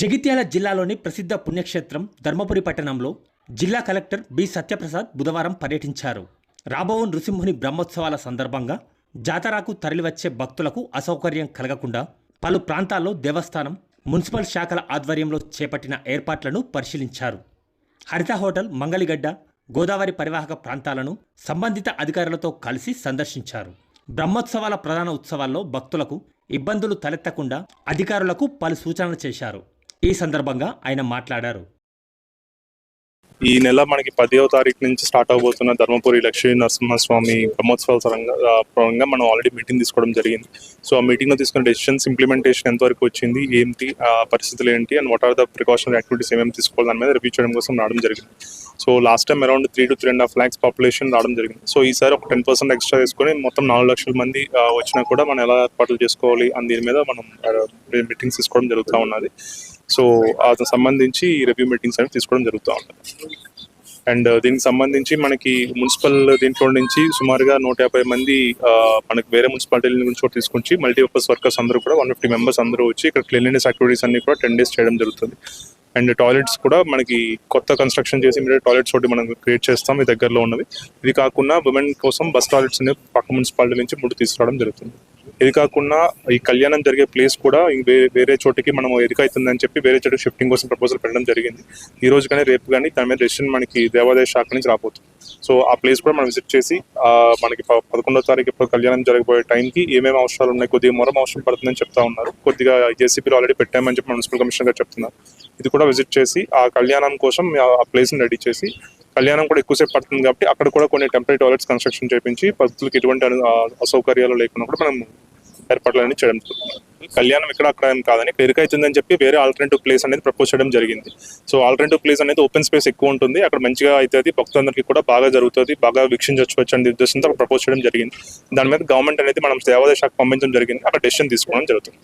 జగిత్యాల జిల్లాలోని ప్రసిద్ధ పుణ్యక్షేత్రం ధర్మపురి పట్టణంలో జిల్లా కలెక్టర్ బి. సత్యప్రసాద్ బుధవారం పర్యటించారు. రాబోవు నృసింహుని బ్రహ్మోత్సవాల సందర్భంగా జాతరకు తరలివచ్చే భక్తులకు అసౌకర్యం కలగకుండా పలు ప్రాంతాల్లో దేవస్థానం మున్సిపల్ శాఖల ఆధ్వర్యంలో చేపట్టిన ఏర్పాట్లను పరిశీలించారు. హరిత హోటల్ మంగళిగడ్డ గోదావరి పరివాహక ప్రాంతాలను సంబంధిత అధికారులతో కలిసి సందర్శించారు. బ్రహ్మోత్సవాల ప్రధాన ఉత్సవాల్లో భక్తులకు ఇబ్బందులు తలెత్తకుండా అధికారులకు పలు సూచనలు చేశారు. ఈ సందర్భంగా ఆయన మాట్లాడారు. ఈ నెల మనకి పదివ తారీఖు నుంచి స్టార్ట్ అవబోతున్న ధర్మపురి లక్ష్మీ నరసింహస్వామి బ్రహ్మోత్సవాల పరంగా పరంగా మనం ఆల్రెడీ మీటింగ్ తీసుకోవడం జరిగింది. సో ఆ మీటింగ్లో తీసుకున్న డెసిషన్స్ ఇంప్లిమెంటేషన్ ఎంతవరకు వచ్చింది ఏంటి ఆ పరిస్థితులు ఏంటి and what are the precautionary activities ఏమేమి తీసుకోవాలి దాని మీద రివ్యూ చేయడం కోసం రావడం జరిగింది. So last time around three to three and half lakhs population రావడం జరిగింది. సో ఈసారి ఒక టెన్ పర్సెంట్ ఎక్స్ట్రా తీసుకొని మొత్తం నాలుగు లక్షల మంది వచ్చినా కూడా మనం ఎలా ఏర్పాట్లు చేసుకోవాలి అని దీని మీద మనం మీటింగ్స్ తీసుకోవడం జరుగుతూ ఉన్నది. సో అది సంబంధించి రివ్యూ మీటింగ్స్ అనేవి తీసుకోవడం జరుగుతూ ఉంటుంది. అండ్ uh, దీనికి సంబంధించి మనకి మున్సిపల్ దీంట్లో నుంచి సుమారుగా నూట యాభై మంది మనకి వేరే మున్సిపాలిటీల నుంచి కూడా తీసుకొచ్చి మల్టీపర్పస్ వర్కర్స్ అందరూ కూడా వన్ ఫిఫ్టీ మెంబర్స్ అందరూ వచ్చి ఇక్కడ క్లీన్లీనెస్ యాక్టివిటీస్ అన్ని కూడా టెన్ డేస్ చేయడం జరుగుతుంది. అండ్ టాయిలెట్స్ కూడా మనకి కొత్త కన్స్ట్రక్షన్ చేసి మీరు టాయిలెట్స్ ఒకటి మనం క్రియేట్ చేస్తాం ఈ దగ్గరలో ఉన్నవి. ఇది కాకుండా ఉమెన్ కోసం బస్ టాయిలెట్స్ అనేవి పక్క మున్సిపాలిటీ నుంచి ముందు తీసుకురావడం జరుగుతుంది. ఇది కాకుండా ఈ కళ్యాణం జరిగే ప్లేస్ కూడా వేరే చోటికి మనం ఎదుక అవుతుందని చెప్పి వేరే చోటు షిఫ్టింగ్ కోసం ప్రపోజల్ పెట్టడం జరిగింది. ఈ రోజు కానీ రేపు కానీ దాని మీద డెసిషన్ మనకి దేవాదాయ శాఖ నుంచి రాబోతుంది. సో ఆ ప్లేస్ కూడా మనం విజిట్ చేసి మనకి ప- పదకొండో తారీఖు ఇప్పుడు కళ్యాణం జరగబోయే టైంకి ఏమేమి అవసరాలు ఉన్నాయి కొద్దిగా మొరం అవసరం పడుతుందని చెప్తా ఉన్నారు. కొద్దిగా జేసీపీలో ఆల్రెడీ పెట్టామని చెప్పి మున్సిపల్ కమిషనర్ గారు చెప్తున్నారు. ఇది కూడా విజిట్ చేసి ఆ కళ్యాణం కోసం ఆ ప్లేస్ని రెడీ చేసి కళ్యాణం కూడా ఎక్కువసేపు పడుతుంది కాబట్టి అక్కడ కూడా కొన్ని టెంపరీ టాయిలెట్స్ కన్స్ట్రక్షన్ చేపించి భక్తులకు ఎటువంటి అసౌకర్యాలు లేకుండా కూడా మనం ఏర్పాట్లన్నీ చేయడం కళ్యాణం ఇక్కడ అక్కడ ఏం కాదని పెరుగు చెప్పి వేరే ఆల్టర్నేటివ్ ప్లేస్ అనేది ప్రపోజ్ చేయడం జరిగింది. సో ఆల్టర్నేటివ్ ప్లేస్ అనేది ఓపెన్ స్పేస్ ఎక్కువ ఉంటుంది. అక్కడ మంచిగా అవుతుంది భక్తులందరికీ కూడా బాగా జరుగుతుంది. బాగా వీక్షించవచ్చు అనే ఉద్దేశంతో ప్రపోజ్ చేయడం జరిగింది. దాని మీద గవర్నమెంట్ అనేది మనం దేవాదాయ శాఖ పంపించడం జరిగింది. అక్కడ డెసిషన్ తీసుకోవడం జరుగుతుంది.